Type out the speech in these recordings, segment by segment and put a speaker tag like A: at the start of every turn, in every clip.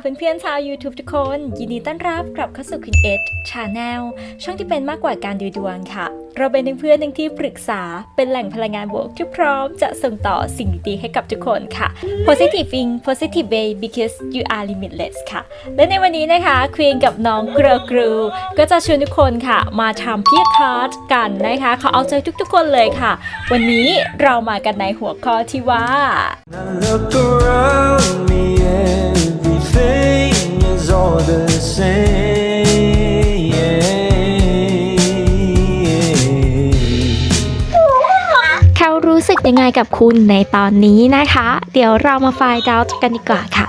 A: เพื่อนๆชาว YouTube ทุกคน ยินดีต้อนรับกลับเข้าสู่ Queen Edge Channel ช่องที่เป็นมากกว่าการดูดวงค่ะ เราเป็นเพื่อนทั้งที่ปรึกษาเป็นแหล่งพลังงานบวกที่พร้อมจะส่งต่อสิ่งดีๆให้กับทุกคนค่ะ Positive thing Positive way because you are limitless ค่ะ และในวันนี้นะคะควีนกับน้องเกรอกรูก็จะชวนทุกคนค่ะ มาทำพี่คาร์ดกันนะคะเขอเอาใจทุกๆคนเลยค่ะ วันนี้เรามากันในหัวข้อที่ว่า
B: I look around me,
A: yeah. กับคุณในตอนนี้นะคะ เดี๋ยวเรามาไฟล์ดาวกันดีกว่าค่ะ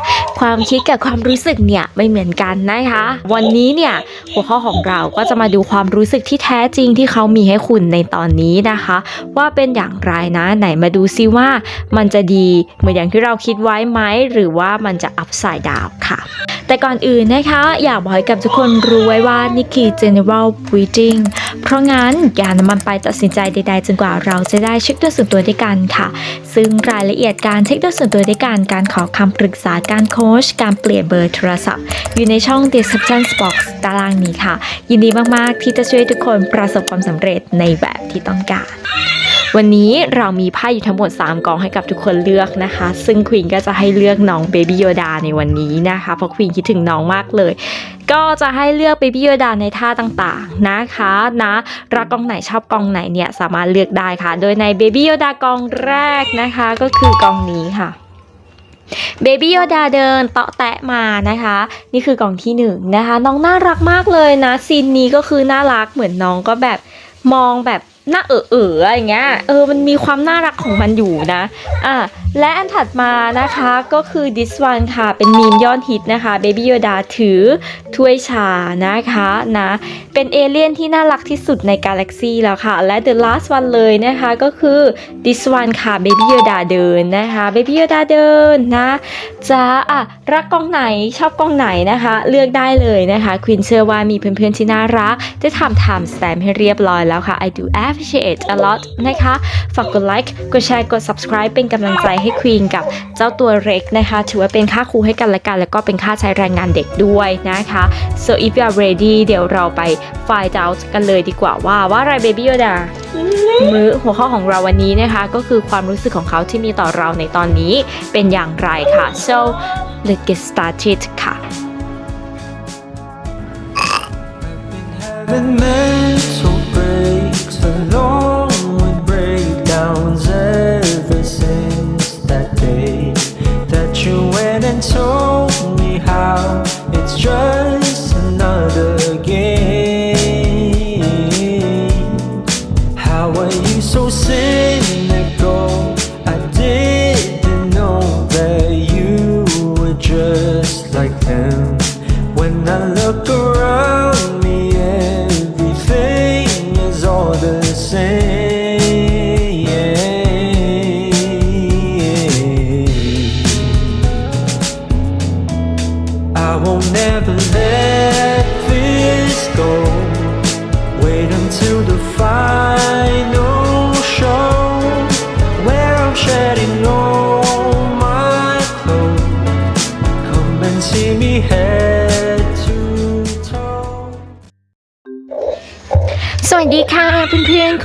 A: ความคิดกับความรู้สึกเนี่ยไม่เหมือนกันนะคะ วันนี้เนี่ยหัวข้อของเราก็จะมาดูความรู้สึกที่แท้จริงที่เขามีให้คุณในตอนนี้นะคะ ว่าเป็นอย่างไรนะไหนมาดูซิว่ามันจะดีเหมือนอย่างที่เราคิดไว้ไหมหรือว่ามันจะอัพไซด์ดาวค่ะแต่ก่อนอื่นนะคะ อยากบอกให้กับทุกคนรู้ไว้ว่านี่คือ general reading เพราะงั้นอย่านำมันไปตัดสินใจใด ๆ จนกว่าเราจะได้เช็คด้วยส่วนตัวด้วยกันค่ะ ซึ่งรายละเอียดการเช็คด้วยส่วนตัวด้วยกันการขอคำปรึกษาการโค้ชการเปลี่ยนเบอร์โทรศัพท์ อยู่ในช่อง description box ตารางนี้ค่ะ ยินดีมาก ๆ ที่จะช่วยทุกคนประสบความสำเร็จในแบบที่ต้องการวันนี้เรามีไพ่อยู่ทั้งหมด 3กองให้กับทุกคนเลือกนะคะ ซึ่งควีนก็จะให้เลือกน้องเบบี้โยดาในวันนี้นะคะ เพราะควีนคิดถึงน้องมากเลย ก็จะให้เลือกเบบี้โยดาในท่าต่างๆนะคะนะรักกองไหนชอบกองไหนเนี่ยสามารถเลือกได้ค่ะ โดยในเบบี้โยดากองแรกนะคะ ก็คือกองนี้ค่ะ เบบี้โยดาเดินเตาะแตะมานะคะ นี่คือกล่องที่หนึ่งนะคะ น้องน่ารักมากเลยนะซีนนี้ก็คือน่ารักเหมือนน้องก็แบบมองแบบ หน้าเอ๋อๆอะไรอย่างเงี้ยเออมันมีความน่ารักของมันอยู่นะอะและอันถัดมานะคะก็คือ this one ค่ะ เป็นมีมยอดฮิตนะคะ Baby Yoda ถือถ้วยชานะคะนะเป็นเอเลี่ยนที่น่ารักที่สุดในกาแล็กซีแล้วค่ะ และ the last one เลยนะคะก็คือ this one ค่ะ Baby Yoda เดินนะคะ Baby Yoda เดินนะจะอะรักกองไหนชอบกองไหนนะคะ เลือกได้เลยนะคะควินเชื่อว่ามีเพื่อนๆที่น่ารักได้ทำ time stamp ให้เรียบร้อยแล้วค่ะ I do appreciate a lot นะคะ ฝากกดไลค์ กดแชร์ กด subscribe เป็นกำลังใจให้ควีนกับเจ้าตัวเร็กนะคะ ถือว่าเป็นค่าครูให้กันและกัน แล้วก็เป็นค่าใช้แรงงานเด็กด้วยนะคะ so if you are ready เดี๋ยวเราไป find out กันเลยดีกว่าว่าว่าอะไร baby yoda มื้อหัวข้อของเราวันนี้นะคะ ก็คือความรู้สึกของเขาที่มีต่อเราในตอนนี้เป็นอย่างไรค่ะ so let's get started ค่ะ
B: Having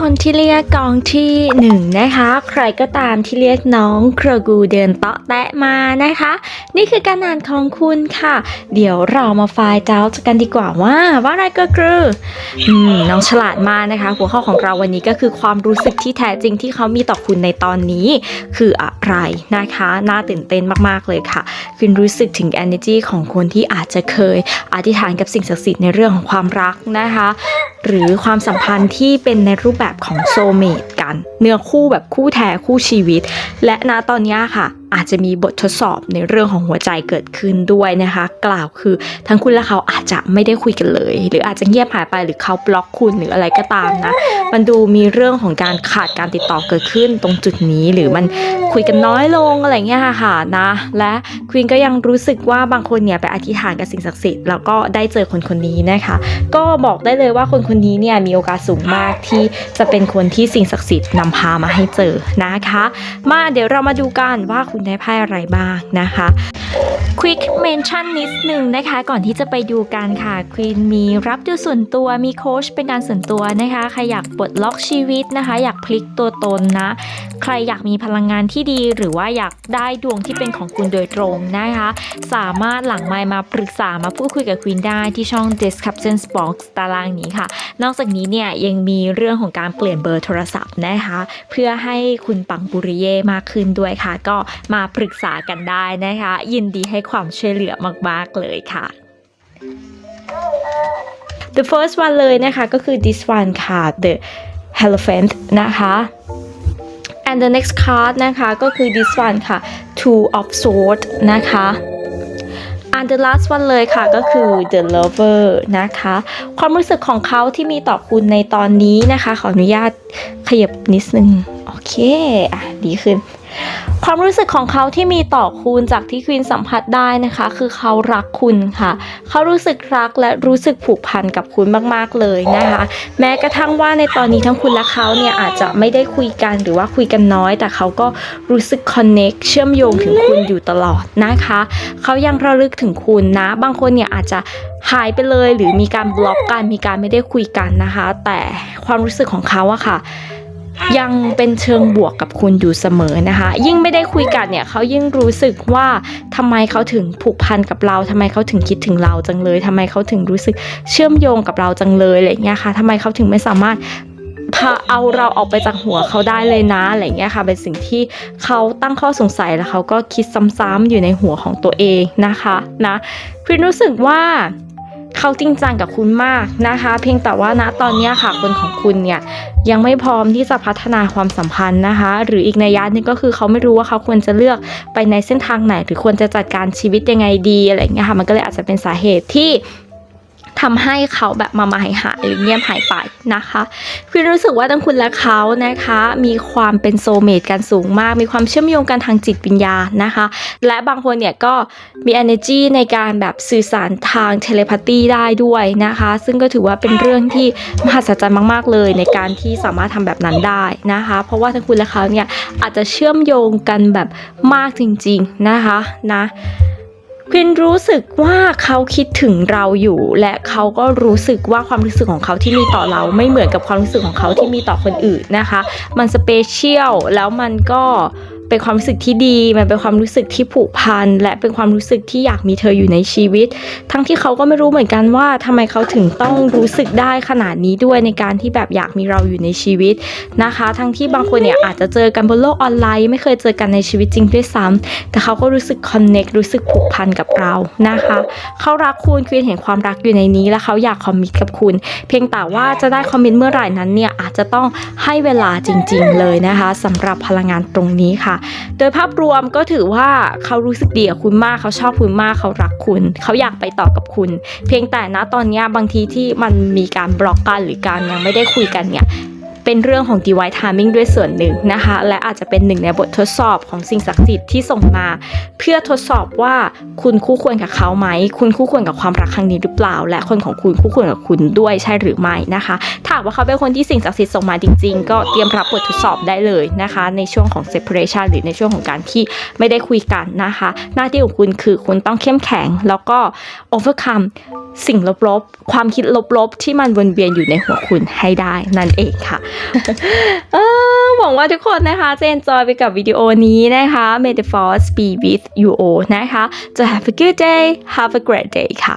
A: คนที่เรียกกองที่หนึ่งนะคะ ใครก็ตามที่เรียกน้องครกูเดินเตาะแตะมานะคะ นี่คือการอ่านของคุณค่ะ เดี๋ยวเรามาฟล์เจ้ากันดีกว่าว่าว่าอะไรก็คืออืมน้องฉลาดมากนะคะ หัวข้อของเราวันนี้ก็คือความรู้สึกที่แท้จริงที่เขามีต่อคุณในตอนนี้ คืออะไรนะคะ น่าตื่นเต้นมากๆเลยค่ะ คุณรู้สึกถึง energy ของคนที่อาจจะเคยอธิษฐานกับสิ่งศักดิ์สิทธิ์ในเรื่องของความรักนะคะหรือความสัมพันธ์ที่เป็นในรูปแบบของโซเมต เนื้อคู่แบบคู่แท้คู่ชีวิต และณตอนนี้ค่ะ อาจจะมีบททดสอบในเรื่องของหัวใจเกิดขึ้นด้วยนะคะ กล่าวคือทั้งคุณและเขาอาจจะไม่ได้คุยกันเลย หรืออาจจะเงียบหายไปหรือเขาบล็อกคุณหรืออะไรก็ตามนะ มันดูมีเรื่องของการขาดการติดต่อเกิดขึ้นตรงจุดนี้หรือมันคุยกันน้อยลงอะไรเงี้ยค่ะนะและควีนก็ยังรู้สึกว่าบางคนเนี่ยไปอธิษฐานกับสิ่งศักดิ์สิทธิ์แล้วก็ได้เจอคนคนนี้นะคะ ก็บอกได้เลยว่าคนคนนี้เนี่ยมีโอกาสสูงมากที่จะเป็นคนที่สิ่งศักดิ์สิทธิ์นำพามาให้เจอนะคะ มาเดี๋ยวเรามาดูกันว่าคุณได้ไพ่อะไรบ้างนะคะ Quick Mention นิดหนึ่งนะคะ ก่อนที่จะไปดูกันค่ะควีนมีรับดูส่วนตัวมีโค้ชเป็นการส่วนตัวนะคะใครอยากปลดล็อกชีวิตนะคะ อยากพลิกตัวตนนะ ใครอยากมีพลังงานที่ดี หรือว่าอยากได้ดวงที่เป็นของคุณโดยตรงนะคะ สามารถหลังไมค์มาปรึกษามาพูดคุยกับควีนได้ที่ช่อง Description Box ตารางนี้ค่ะ นอกจากนี้เนี่ยยังมีเรื่องของการเปลี่ยนเบอร์โทรศัพท์นะคะ เพื่อให้คุณปังปุริเย่มากขึ้นด้วยค่ะ ก็มาปรึกษากันได้นะคะ ยินดีให้ความช่วยเหลือมาก ๆ เลยค่ะ The first one เลยนะคะ ก็คือ this one ค่ะ the elephant นะคะ and the next card นะคะ ก็คือ this one ค่ะ two of swords นะคะ อัน the last one เลยค่ะก็คือ the lover นะคะ ความรู้สึกของเขาที่มีต่อคุณในตอนนี้นะคะ ขออนุญาตขยับนิดนึง โอเค อะ ดีขึ้น ความรู้สึกของเขาที่มีต่อคุณจากที่ควีนสัมผัสได้นะคะ คือเขารักคุณค่ะ เขารู้สึกรักและรู้สึกผูกพันกับคุณมากๆเลยนะคะ แม้กระทั่งว่าในตอนนี้ทั้งคุณและเขาเนี่ยอาจจะไม่ได้คุยกันหรือว่าคุยกันน้อย แต่เขาก็รู้สึกคอนเน็กเชื่อมโยงถึงคุณอยู่ตลอดนะคะ เขายังระลึกถึงคุณนะ บางคนเนี่ยอาจจะหายไปเลยหรือมีการบล็อกกันมีการไม่ได้คุยกันนะคะ แต่ความรู้สึกของเขาอะค่ะ ยังเป็นเชิงบวกกับคุณอยู่เสมอนะคะ ยิ่งไม่ได้คุยกันเนี่ยเขายิ่งรู้สึกว่าทำไมเขาถึงผูกพันกับเราทำไมเขาถึงคิดถึงเราจังเลยทำไมเขาถึงรู้สึกเชื่อมโยงกับเราจังเลยอะไรเงี้ยค่ะทำไมเขาถึงไม่สามารถพาเอาเราออกไปจากหัวเขาได้เลยนะอะไรเงี้ยค่ะ เป็นสิ่งที่เขาตั้งข้อสงสัยแล้วเขาก็คิดซ้ำๆอยู่ในหัวของตัวเองนะคะนะคุณรู้สึกว่า เขาจริงจังกับคุณมากนะคะ เพียงแต่ว่าณตอนนี้ค่ะคนของคุณเนี่ยยังไม่พร้อมที่จะพัฒนาความสัมพันธ์นะคะ หรืออีกในยะหนึงก็คือเขาไม่รู้ว่าเขาควรจะเลือกไปในเส้นทางไหน หรือควรจะจัดการชีวิตยังไงดีอะไรเงี้ยค่ะมันก็เลยอาจจะเป็นสาเหตุที่ ทำให้เขาแบบมามาหายหายหรือเงียบหายไปนะคะคือรู้สึกว่าทั้งคุณและเขานะคะ มีความเป็นโซเมตกันสูงมาก มีความเชื่อมโยงกันทางจิตวิญญาณนะคะ และบางคนเนี่ยก็มี energy ในการแบบสื่อสารทางเทเลพาธีได้ด้วยนะคะ ซึ่งก็ถือว่าเป็นเรื่องที่มหัศจรรย์มาก ๆ เลยในการที่สามารถทำแบบนั้นได้นะคะ เพราะว่าทั้งคุณและเขาเนี่ยอาจจะเชื่อมโยงกันแบบมากจริง ๆ นะคะนะ ควินรู้สึกว่าเขาคิดถึงเราอยู่ และเขาก็รู้สึกว่าความรู้สึกของเขาที่มีต่อเราไม่เหมือนกับความรู้สึกของเขาที่มีต่อคนอื่นนะคะ มันสเปเชียลแล้วมันก็ เป็นความรู้สึกที่ดี มันเป็นความรู้สึกที่ผูกพัน และเป็นความรู้สึกที่อยากมีเธออยู่ในชีวิต ทั้งที่เขาก็ไม่รู้เหมือนกันว่าทำไมเขาถึงต้องรู้สึกได้ขนาดนี้ด้วยในการที่แบบอยากมีเราอยู่ในชีวิตนะคะ ทั้งที่บางคนเนี่ยอาจจะเจอกันบนโลกออนไลน์ ไม่เคยเจอกันในชีวิตจริงด้วยซ้ำแต่เขาก็รู้สึกคอนเน็กรู้สึกผูกพันกับเรานะคะเขารักคุณควีนเห็นความรักอยู่ในนี้ และเขาอยากคอมมิตกับคุณ เพียงแต่ว่าจะได้คอมมิตเมื่อไหร่นั้นเนี่ยอาจจะต้องให้เวลาจริง ๆ เลยนะคะสำหรับพลังงานตรงนี้ค่ะโดยภาพรวมก็ถือว่าเขารู้สึกดีกับคุณมากเขาชอบคุณมากเขารักคุณ เขาอยากไปต่อกับคุณ เพียงแต่นะตอนนี้บางทีที่มันมีการบล็อกกันหรือการยังไม่ได้คุยกันเนี่ย เป็นเรื่องของ divine timing ด้วยส่วนหนึ่งนะคะ และอาจจะเป็นหนึ่งในบททดสอบของสิ่งศักดิ์สิทธิ์ที่ส่งมา เพื่อทดสอบว่าคุณคู่ควรกับเขาไหม คุณคู่ควรกับความรักครั้งนี้หรือเปล่า และคนของคุณคู่ควรกับคุณด้วยใช่หรือไม่นะคะถ้าว่าเขาเป็นคนที่สิ่งศักดิ์สิทธิ์ส่งมาจริง ๆ ก็เตรียมรับบททดสอบได้เลยนะคะ ในช่วงของ separation หรือในช่วงของการที่ไม่ได้คุยกันนะคะ หน้าที่ของคุณคือคุณต้องเข้มแข็ง แล้วก็ overcome สิ่งลบๆ ความคิดลบๆ ที่มันวนเวียนอยู่ในหัวคุณให้ได้นั่นเองค่ะหวังว่าทุกคนนะคะ จะ enjoy ไปกับวิดีโอนี้นะคะ May the force be with you all นะคะ จะ have a good day have a great day ค่ะ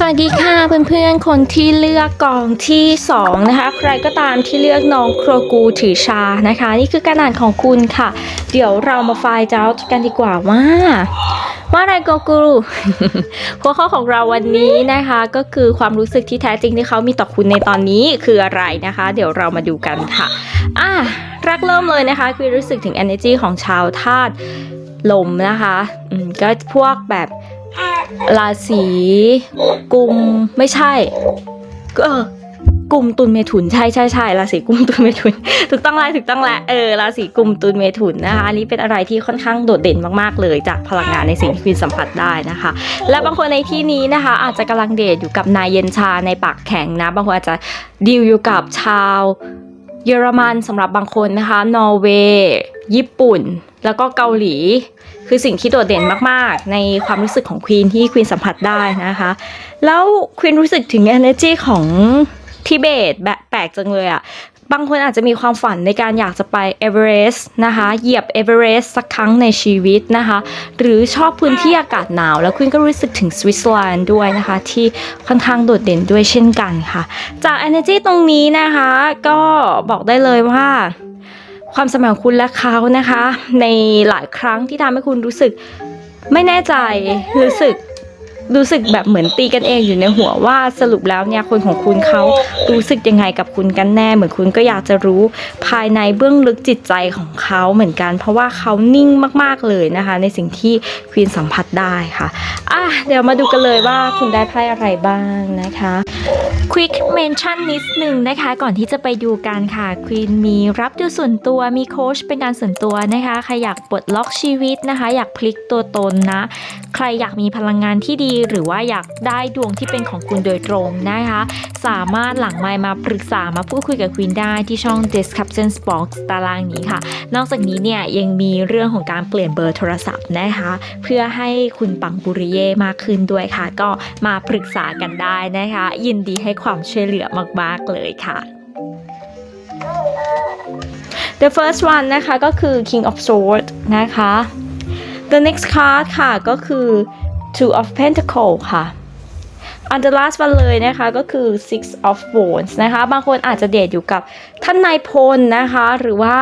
A: สวัสดีค่ะเพื่อนๆ คนที่เลือกกองที่ 2 นะคะ ใครก็ตามที่เลือกน้องโครกูถือชานะคะ นี่คือการอ่านของคุณค่ะ เดี๋ยวเรามาไฟล์เจ้ากันดีกว่าว่า ว่าอะไรโกกูหัวข้อของเราวันนี้นะคะ ก็คือความรู้สึกที่แท้จริงที่เขามีต่อคุณในตอนนี้คืออะไรนะคะ เดี๋ยวเรามาดูกันค่ะอะแรกเริ่มเลยนะคะ คือรู้สึกถึง energy ของชาวธาตุลมนะคะอืมก็พวกแบบ ราศีกุมไม่ใช่ก็เออกลุ่มตุลเมถุนใช่ใช่ใช่ราศีกุมตุลเมถุนถูกต้องแล้วถูกต้องแล้วเออราศีกุมตุลเมถุนนะคะอันนี้เป็นอะไรที่ค่อนข้างโดดเด่นมากๆเลย จากพลังงานในสิ่งที่คุณสัมผัสได้นะคะ และบางคนในที่นี้นะคะ อาจจะกำลังเดทอยู่กับนายเย็นชาในปากแข็งนะบางคนอาจจะดีลอยู่กับชาว เยอรมันสำหรับบางคนนะคะ นอร์เวย์ญี่ปุ่น แล้วก็เกาหลี คือสิ่งที่โดดเด่นมากๆ ในความรู้สึกของควีนที่ควีนสัมผัสได้นะคะ แล้วควีนรู้สึกถึง energy ของทิเบตแบบแปลกจังเลยอะ บางคนอาจจะมีความฝันในการอยากจะไปเอเวอเรสต์นะคะ เหยียบเอเวอเรสต์สักครั้งในชีวิตนะคะ หรือชอบพื้นที่อากาศหนาว แล้วคุณก็รู้สึกถึงสวิตเซอร์แลนด์ด้วยนะคะ ที่ค่อนข้างโดดเด่นด้วยเช่นกันค่ะ จาก energy ตรงนี้นะคะ ก็บอกได้เลยว่าความสมัยของคุณและเขานะคะ ในหลายครั้งที่ทำให้คุณรู้สึกไม่แน่ใจรู้สึก รู้สึกแบบเหมือนตีกันเองอยู่ในหัวว่าสรุปแล้วเนี่ยคนของคุณเขารู้สึกยังไงกับคุณกันแน่ เหมือนคุณก็อยากจะรู้ภายในเบื้องลึกจิตใจของเขาเหมือนกัน เพราะว่าเขานิ่งมากๆเลยนะคะ ในสิ่งที่ควีนสัมผัสได้ค่ะอะเดี๋ยวมาดูกันเลยว่าคุณได้ไพ่อะไรบ้างนะคะ Quick Mention นิดหนึ่งนะคะ ก่อนที่จะไปดูกันค่ะควีนมีรับดูส่วนตัวมีโค้ชเป็นการส่วนตัวนะคะใครอยากปลดล็อกชีวิตนะคะ อยากพลิกตัวตนนะ ใครอยากมีพลังงานที่ดีหรือว่าอยากได้ดวงที่เป็นของคุณโดยตรงนะคะ สามารถหลังไมมาปรึกษามาพูดคุยกับควีนได้ที่ช่อง Description Box ตารางนี้ค่ะ นอกจากนี้เนี่ยยังมีเรื่องของการเปลี่ยนเบอร์โทรศัพท์นะคะ เพื่อให้คุณปังปุริเย่มากขึ้นด้วยค่ะ ก็มาปรึกษากันได้นะคะ ยินดีให้ความช่วยเหลือมากๆเลยค่ะ The first one นะคะก็คือ King of Swords นะคะ The next card ค่ะก็คือ Two of Pentacles ค่ะอัน the last one เลยนะคะก็คือ six of wands นะคะบางคนอาจจะเดทอยู่กับท่านนายพลนะคะ หรือว่า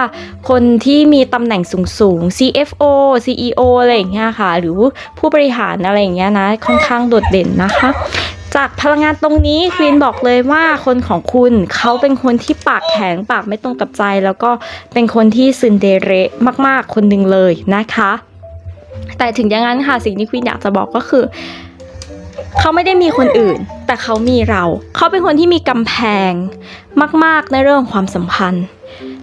A: คนที่มีตำแหน่งสูงๆ CFO CEO อะไรอย่างเงี้ยค่ะ หรือผู้บริหารอะไรอย่างเงี้ยนะ ค่อนข้างโดดเด่นนะคะ จากพลังงานตรงนี้ควีนบอกเลยว่าคนของคุณเขาเป็นคนที่ปากแข็งปากไม่ตรงกับใจ แล้วก็เป็นคนที่ซึนเดเรมากๆคนหนึ่งเลยนะคะ แต่ถึงอย่างนั้นค่ะสิ่งที่ควีนอยากจะบอกก็คือ เขาไม่ได้มีคนอื่น แต่เขามีเรา เขาเป็นคนที่มีกำแพงมาก ๆ ในเรื่องความสัมพันธ์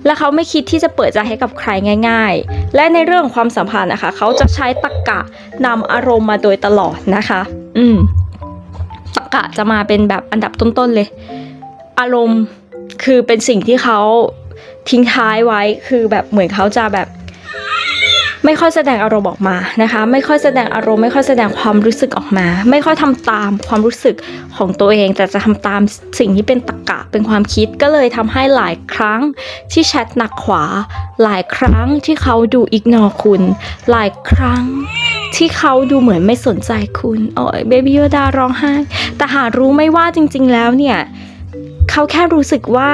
A: และเขาไม่คิดที่จะเปิดใจให้กับใครง่าย ๆ และในเรื่องของความสัมพันธ์นะคะ เขาจะใช้ตรกกะนำอารมณ์มาโดยตลอดนะคะ อืมตรกกะจะมาเป็นแบบอันดับต้นๆเลย อารมณ์คือเป็นสิ่งที่เขาทิ้งท้ายไว้คือแบบเหมือนเขาจะแบบ ไม่ค่อยแสดงอารมณ์ออกมานะคะ ไม่ค่อยแสดงอารมณ์ไม่ค่อยแสดงความรู้สึกออกมา ไม่ค่อยทำตามความรู้สึกของตัวเอง แต่จะทำตามสิ่งที่เป็นตรรกะเป็นความคิดก็เลยทำให้หลายครั้งที่แชทหนักขวา หลายครั้งที่เขาดูอิกนอคุณ หลายครั้งที่เขาดูเหมือนไม่สนใจคุณโอ้ยเบบี้โยดาร้องไห้ แต่หารู้ไม่ว่าจริง ๆ แล้วเนี่ย เขาแค่รู้สึกว่า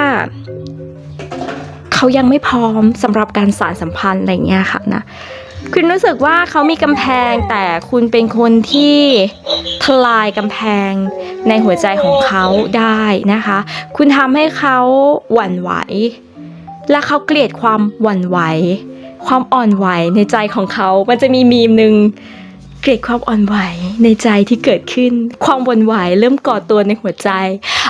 A: เขายังไม่พร้อมสำหรับการสานสัมพันธ์อะไรเงี้ยค่ะนะ คุณรู้สึกว่าเขามีกำแพงแต่คุณเป็นคนที่ทลายกำแพงในหัวใจของเขาได้นะคะ คุณทำให้เขาหวั่นไหว และเขาเกลียดความหวั่นไหว ความอ่อนไหวในใจของเขา มันจะมีมีมหนึ่งเกลียดความอ่อนไหวในใจที่เกิดขึ้น ความหวั่นไหวเริ่มก่อตัวในหัวใจ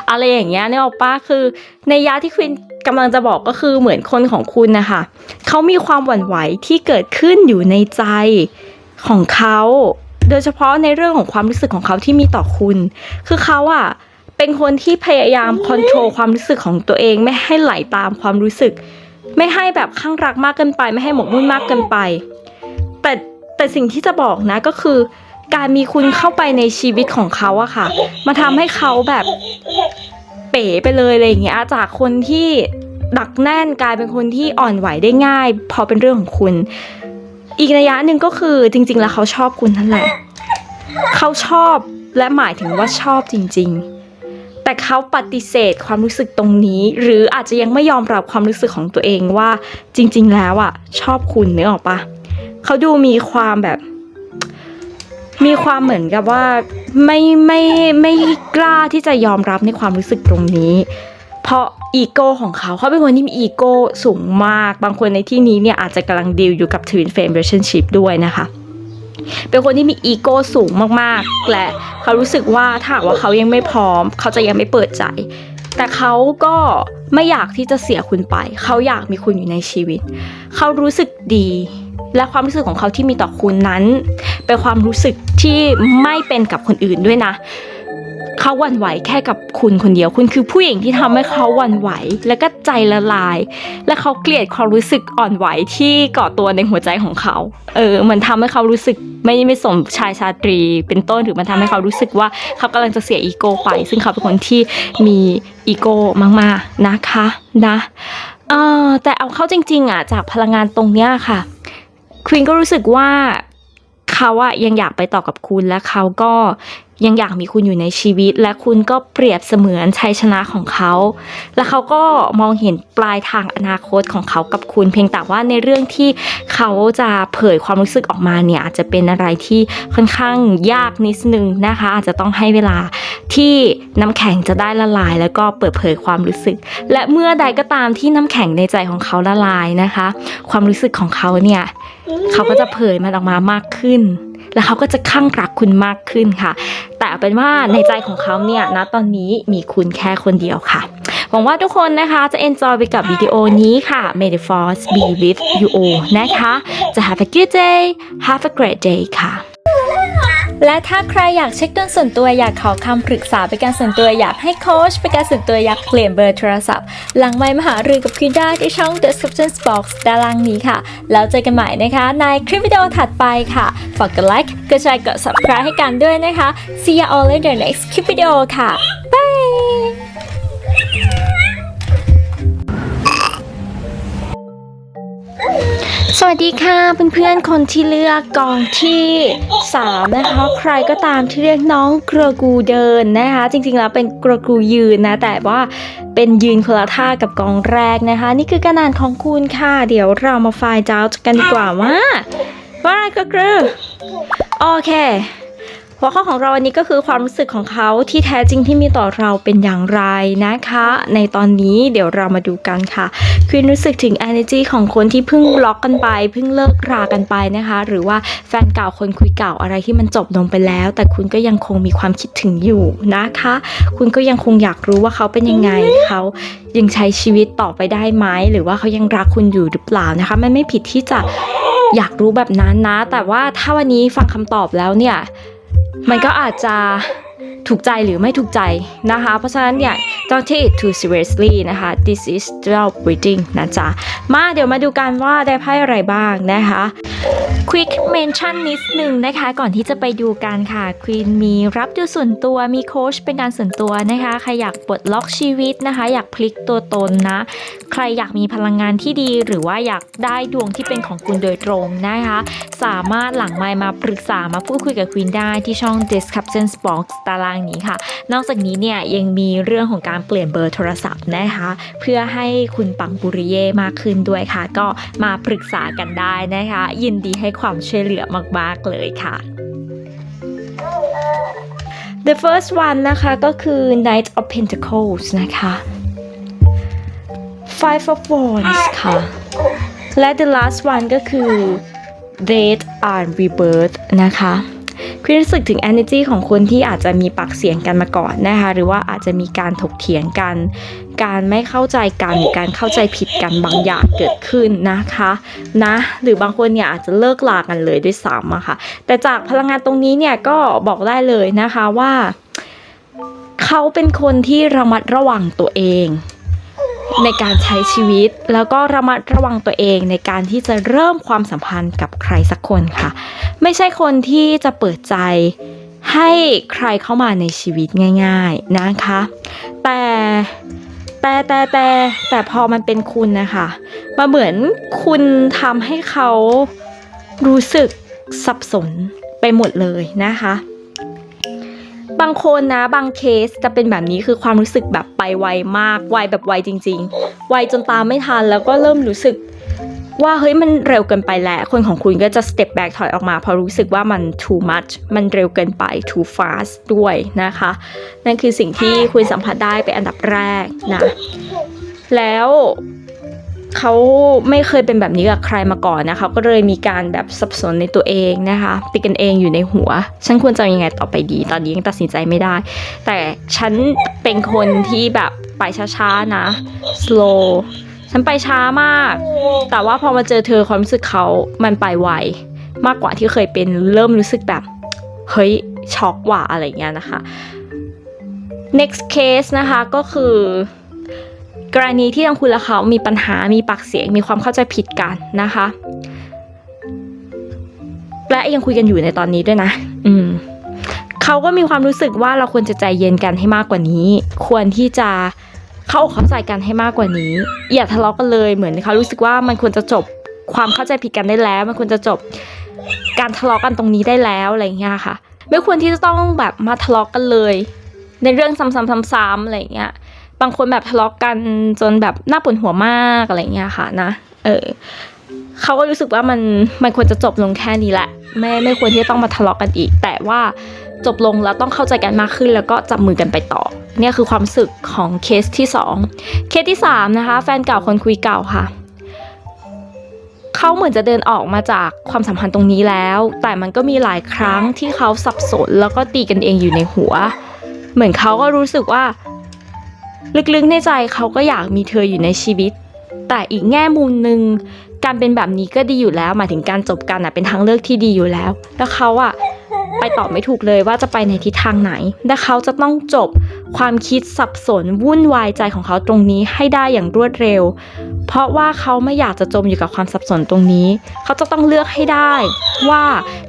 A: อะไรอย่างเงี้ยเนี่ยออกป้าคือ ในยะที่คุณกำลังจะบอกก็คือเหมือนคนของคุณนะคะ เขามีความหวั่นไหวที่เกิดขึ้นอยู่ในใจของเขา โดยเฉพาะในเรื่องของความรู้สึกของเขาที่มีต่อคุณ คือเขาอะเป็นคนที่พยายามคอนโทรลความรู้สึกของตัวเอง ไม่ให้ไหลตามความรู้สึก ไม่ให้แบบข้างรักมากเกินไป ไม่ให้หมกมุ่นมากเกินไป แต่แต่สิ่งที่จะบอกนะก็คือ การมีคุณเข้าไปในชีวิตของเขาอะค่ะ มาทำให้เขาแบบเป๋ไปเลยอะไรอย่างเงี้ยจากคนที่ ดักแน่นกลายเป็นคนที่อ่อนไหวได้ง่าย พอเป็นเรื่องของคุณ อีกระยะหนึ่งก็คือจริง ๆ แล้วเขาชอบคุณนั่นแหละ เขาชอบและหมายถึงว่าชอบจริง ๆ แต่เขาปฏิเสธความรู้สึกตรงนี้ หรืออาจจะยังไม่ยอมรับความรู้สึกของตัวเองว่าจริง ๆ แล้วอะชอบคุณนึกออกปะเขาดูมีความแบบมีความเหมือนกับว่าไม่ไม่ไม่กล้าที่จะยอมรับในความรู้สึกตรงนี้ เพราะอีโก้ของเขาเขาเป็นคนที่มีอีโก้สูงมาก บางคนในที่นี้เนี่ยอาจจะกำลังดีลอยู่กับ Twin Flame Relationship ด้วยนะคะเป็นคนที่มีอีโก้สูงมากๆ และเขารู้สึกว่าถ้าว่าเขายังไม่พร้อม เขาจะยังไม่เปิดใจ แต่เขาก็ไม่อยากที่จะเสียคุณไป เขาอยากมีคุณอยู่ในชีวิต เขารู้สึกดี และความรู้สึกของเขาที่มีต่อคุณนั้น เป็นความรู้สึกที่ไม่เป็นกับคนอื่นด้วยนะ เขาหวั่นไหวแค่กับคุณคนเดียว คุณคือผู้หญิงที่ทำให้เขาหวั่นไหว แล้วก็ใจละลาย และเขาเกลียดความรู้สึกอ่อนไหวที่ก่อตัวในหัวใจของเขา เออมันทำให้เขารู้สึกไม่ไม่สมชายชาตรี เป็นต้นหรือมันทำให้เขารู้สึกว่าเขากำลังจะเสียอีโก้ไป ซึ่งเขาเป็นคนที่มีอีโก้มากๆนะคะนะเออแต่เอาเข้าจริง ๆอะจากพลังงานตรงเนี้ยค่ะควีนก็รู้สึกว่าเขาอะยังอยากไปต่อกับคุณและเขาก็ ยังอยากมีคุณอยู่ในชีวิต และคุณก็เปรียบเสมือนชัยชนะของเขา และเขาก็มองเห็นปลายทางอนาคตของเขากับคุณ เพียงแต่ว่าในเรื่องที่เขาจะเผยความรู้สึกออกมาเนี่ยอาจจะเป็นอะไรที่ค่อนข้างยากนิดนึงนะคะ อาจจะต้องให้เวลาที่น้ำแข็งจะได้ละลาย แล้วก็เปิดเผยความรู้สึก และเมื่อใดก็ตามที่น้ำแข็งในใจของเขาละลายนะคะ ความรู้สึกของเขาเนี่ยเขาก็จะเผยมันออกมามากขึ้น แล้วเขาก็จะข้างรักคุณมากขึ้นค่ะ แต่เอาเป็นว่าในใจของเขาเนี่ยนะตอนนี้มีคุณแค่คนเดียวค่ะ หวังว่าทุกคนนะคะจะ enjoy ไปกับวิดีโอนี้ค่ะ May the force be with you all นะคะ จะ have a good day have a great day ค่ะ และถ้าใครอยากเช็คดวงส่วนตัวอยากขอคำปรึกษาเป็นการส่วนตัวอยากให้โค้ชเป็นการส่วนตัวอยากเปลี่ยนเบอร์โทรศัพท์ หลังไมค์มหารือกับคุณได้ที่ช่อง description box ด้านล่างนี้ค่ะ แล้วเจอกันใหม่นะคะ ในคลิปวิดีโอถัดไปค่ะ ฝากกดไลค์กดแชร์กด subscribe ให้กันด้วยนะคะ see you all in the next คลิปวิดีโอค่ะ bye สวัสดีค่ะเพื่อนๆคนที่เลือกกองที่3นะคะใครก็ตามที่เรียกน้องกระกูเดินนะคะ จริงๆแล้วเป็นกระกูยืนนะ แต่ว่าเป็นยืนคนละท่ากับกองแรกนะคะ นี่คือการอ่านของคุณค่ะ เดี๋ยวเรามาไฟล์ดาวกันดีกว่าว่าว่าอะไรกระกรือโอเค หัวข้อของเราวันนี้ก็คือความรู้สึกของเขาที่แท้จริงที่มีต่อเราเป็นอย่างไรนะคะ ในตอนนี้เดี๋ยวเรามาดูกันค่ะคือรู้สึกถึง energy ของคนที่เพิ่งบล็อกกันไปเพิ่งเลิกรากันไปนะคะ หรือว่าแฟนเก่าคนคุยเก่าอะไรที่มันจบลงไปแล้ว แต่คุณก็ยังคงมีความคิดถึงอยู่นะคะ คุณก็ยังคงอยากรู้ว่าเขาเป็นยังไงเขายังใช้ชีวิตต่อไปได้ไหมหรือว่าเขายังรักคุณอยู่หรือเปล่านะคะมันไม่ผิดที่จะอยากรู้แบบนั้นนะ แต่ว่าถ้าวันนี้ฟังคำตอบแล้วเนี่ย มันก็อาจจะ ถูกใจหรือไม่ถูกใจนะคะ เพราะฉะนั้นเนี่ย don't take it too seriously นะคะ this is still reading นะจ๊ะ มาเดี๋ยวมาดูกันว่าได้ไพ่อะไรบ้างนะคะ quick mention นิดหนึ่งนะคะ ก่อนที่จะไปดูกันค่ะ Queen มีรับดูส่วนตัวมีโค้ชเป็นการส่วนตัวนะคะใครอยากปลดล็อกชีวิตนะคะ อยากพลิกตัวตนนะ ใครอยากมีพลังงานที่ดี หรือว่าอยากได้ดวงที่เป็นของคุณโดยตรงนะคะ สามารถหลังไมค์มาปรึกษามาพูดคุยกับ Queen ได้ที่ช่อง description box ตารางนี้ค่ะ นอกจากนี้เนี่ยยังมีเรื่องของการเปลี่ยนเบอร์โทรศัพท์นะคะ เพื่อให้คุณปังปุริเย่มากขึ้นด้วยค่ะ ก็มาปรึกษากันได้นะคะ ยินดีให้ความช่วยเหลือมาก ๆ เลยค่ะ The first one นะคะก็คือ Knight of Pentacles นะคะ Five of Wands ค่ะ และ the last one ก็คือ Death and Rebirth นะคะ คือรู้สึกถึง energy ของคนที่อาจจะมีปากเสียงกันมาก่อนนะคะหรือว่าอาจจะมีการถกเถียงกัน การไม่เข้าใจกันหรือการเข้าใจผิดกันบางอย่างเกิดขึ้นนะคะนะหรือบางคนเนี่ยอาจจะเลิกลากันเลยด้วยซ้ำอะค่ะแต่จากพลังงานตรงนี้เนี่ยก็บอกได้เลยนะคะว่า เขาเป็นคนที่ระมัดระวังตัวเอง ในการใช้ชีวิต แล้วก็ระมัดระวังตัวเองในการที่จะเริ่มความสัมพันธ์กับใครสักคนค่ะ ไม่ใช่คนที่จะเปิดใจให้ใครเข้ามาในชีวิตง่าย ๆนะคะ แต่แต่แต่แต่แต่พอมันเป็นคุณนะคะมาเหมือนคุณทำให้เขารู้สึกสับสนไปหมดเลยนะคะ บางคนนะบางเคสจะเป็นแบบนี้คือความรู้สึกแบบไปไวมากไวแบบไวจริง ๆ ไวจนตามไม่ทันแล้วก็เริ่มรู้สึกว่าเฮ้ยมันเร็วเกินไปแล้วคนของคุณก็จะ step back ถอยออกมาเพราะรู้สึกว่ามัน too much มันเร็วเกินไป too fast ด้วยนะคะ นั่นคือสิ่งที่คุณสัมผัสได้เป็นอันดับแรกนะ แล้ว เขาไม่เคยเป็นแบบนี้กับใครมาก่อนนะคะ ก็เลยมีการแบบสับสนในตัวเองนะคะติดกันเองอยู่ในหัว ฉันควรจะยังไงต่อไปดี ตอนนี้ยังตัดสินใจไม่ได้ แต่ฉันเป็นคนที่แบบไปช้าๆนะ slow ฉันไปช้ามาก แต่ว่าพอมาเจอเธอความรู้สึกเขามันไปไวมากกว่าที่เคยเป็นเริ่มรู้สึกแบบเฮ้ยช็อกว่ะอะไรเงี้ยนะคะ next case นะคะก็คือ กรณีที่ทั้งคุณและเขามีปัญหามีปากเสียงมีความเข้าใจผิดกันนะคะ และยังคุยกันอยู่ในตอนนี้ด้วยนะ อืมเขาก็มีความรู้สึกว่าเราควรจะใจเย็นกันให้มากกว่านี้ ควรที่จะเข้าอกเข้าใจกันให้มากกว่านี้ อย่าทะเลาะกันเลยเหมือนเขารู้สึกว่ามันควรจะจบความเข้าใจผิดกันได้แล้ว มันควรจะจบการทะเลาะกันตรงนี้ได้แล้วอะไรอย่างเงี้ยค่ะ ไม่ควรที่จะต้องแบบมาทะเลาะกันเลย ในเรื่องซ้ำๆๆๆอะไรอย่างเงี้ย บางคนแบบทะเลาะกันจนแบบหน่าปวดหัวมากอะไรเงี้ยค่ะนะ เออเขาก็รู้สึกว่ามันมันควรจะจบลงแค่นี้แหละ ไม่ไม่ควรที่จะต้องมาทะเลาะกันอีก แต่ว่าจบลงแล้วต้องเข้าใจกันมากขึ้นแล้วก็จับมือกันไปต่อ เนี่ยคือความรู้สึกของเคสที่สองเคสที่สามนะคะ แฟนเก่าคนคุยเก่าค่ะ เขาเหมือนจะเดินออกมาจากความสัมพันธ์ตรงนี้แล้ว แต่มันก็มีหลายครั้งที่เขาสับสนแล้วก็ตีกันเองอยู่ในหัว เหมือนเขาก็รู้สึกว่า ลึกๆในใจเขาก็อยากมีเธออยู่ในชีวิต แต่อีกแง่มุมหนึ่งการเป็นแบบนี้ก็ดีอยู่แล้วหมายถึงการจบกันอะเป็นทางเลือกที่ดีอยู่แล้ว แล้วเขาอะ ไปต่อไม่ถูกเลยว่าจะไปในทิศทางไหนและเขาจะต้องจบความคิดสับสนวุ่นวายใจของเขาตรงนี้ให้ได้อย่างรวดเร็ว เพราะว่าเขาไม่อยากจะจมอยู่กับความสับสนตรงนี้ เขาจะต้องเลือกให้ได้ว่า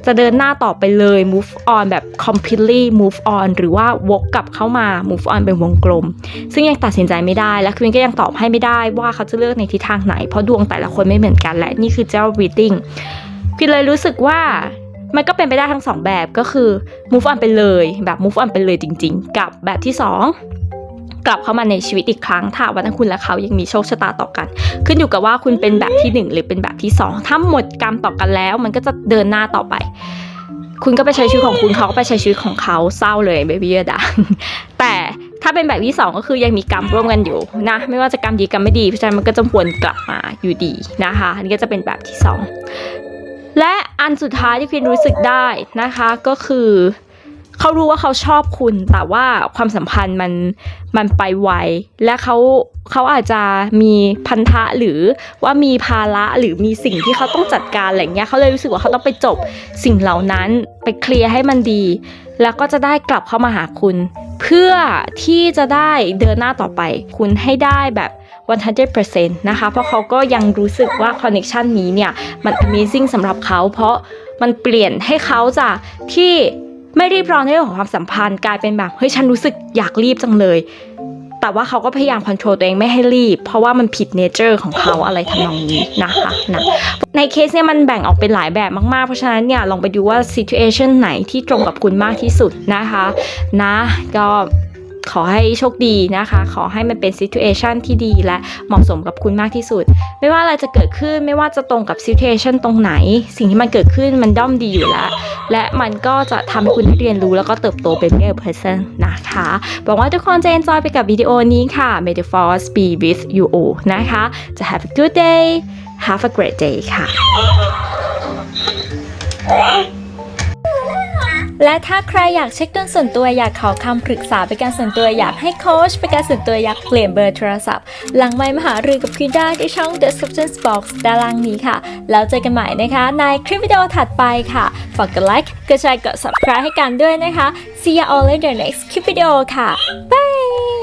A: จะเดินหน้าต่อไปเลย move on แบบ completely move on หรือว่าวกกลับเข้ามา move on เป็นวงกลม ซึ่งยังตัดสินใจไม่ได้และควีนก็ยังตอบให้ไม่ได้ว่าเขาจะเลือกในทิศทางไหน เพราะดวงแต่ละคนไม่เหมือนกันและนี่คือเจ้า reading ควีนเลยรู้สึกว่า มันก็เป็นไปได้ทั้งสองแบบก็คือ move on ไปเลยแบบ move on ไปเลยจริง ๆ กับแบบที่สองกลับเข้ามาในชีวิตอีกครั้ง ถ้าวันนั้นคุณและเขายังมีโชคชะตาต่อกัน ขึ้นอยู่กับว่าคุณเป็นแบบที่หนึ่งหรือเป็นแบบที่สองถ้าหมดกรรมต่อกันแล้ว มันก็จะเดินหน้าต่อไป คุณก็ไปใช้ชีวิตของคุณเขาก็ไปใช้ชีวิตของเขาเศร้าเลยเบบี้ดาแต่ถ้าเป็นแบบที่สองก็คือยังมีกรรมร่วมกันอยู่นะ ไม่ว่าจะกรรมดีกรรมไม่ดีเพราะฉะนั้นมันก็จะวนกลับมาอยู่ดีนะคะอันนี้ก็จะเป็นแบบที่สอง และอันสุดท้ายที่พินรู้สึกได้นะคะก็คือเขารู้ว่าเขาชอบคุณแต่ว่าความสัมพันธ์มันมันไปไวและเขาเขาอาจจะมีพันธะหรือว่ามีภาระหรือมีสิ่งที่เขาต้องจัดการอะไรเงี้ยเขาเลยรู้สึกว่าเขาต้องไปจบสิ่งเหล่านั้นไปเคลียร์ให้มันดี แล้วก็จะได้กลับเข้ามาหาคุณ เพื่อที่จะได้เดินหน้าต่อไป คุณให้ได้แบบ 100%นะคะ เพราะเขาก็ยังรู้สึกว่าคอนเน t ชันนี้เนี่ยมัน amazing สำหรับเขา เพราะมันเปลี่ยนให้เขาจากที่ไม่รีบร้อนในเรื่องของความสัมพันธ์กลายเป็นแบบเฮ้ยฉันรู้สึกอยากรีบจังเลย แต่ว่าเขาก็พยายามควบคุมตัวเองไม่ให้รีบ เพราะว่ามันผิดเนเจอร์ของเขาอะไรทำนองนี้นะคะนะในเคสเนี่ยมันแบ่งออกเป็นหลายแบบมากๆ เพราะฉะนั้นเนี่ยลองไปดูว่า situation ไหนที่ตรงกับคุณมากที่สุดนะคะ นะก็ ขอให้โชคดีนะคะ ขอให้มันเป็น situation ที่ดีและเหมาะสมกับคุณมากที่สุด ไม่ว่าอะไรจะเกิดขึ้นไม่ว่าจะตรงกับ situation ตรงไหน สิ่งที่มันเกิดขึ้นมันด้อมดีอยู่แล้ว และมันก็จะทำให้คุณได้เรียนรู้แล้วก็เติบโตเป็น better person นะคะหวังว่าทุกคนจะ enjoy ไปกับวิดีโอนี้ค่ะ May the force be with you all นะคะ จะ have a good day have a great day ค่ะ และถ้าใครอยากเช็คดวงส่วนตัวอยากขอคำปรึกษาเป็นการส่วนตัวอยากให้โค้ชเป็นการส่วนตัวอยากเปลี่ยนเบอร์โทรศัพท์ หลังไมค์มหารือกับคุณได้ที่ช่อง description box ด้านล่างนี้ค่ะ แล้วเจอกันใหม่นะคะในคลิปวิดีโอถัดไปค่ะ ฝากกดไลค์กดแชร์กด subscribe ให้กันด้วยนะคะ see you all in the next คลิปวิดีโอค่ะ bye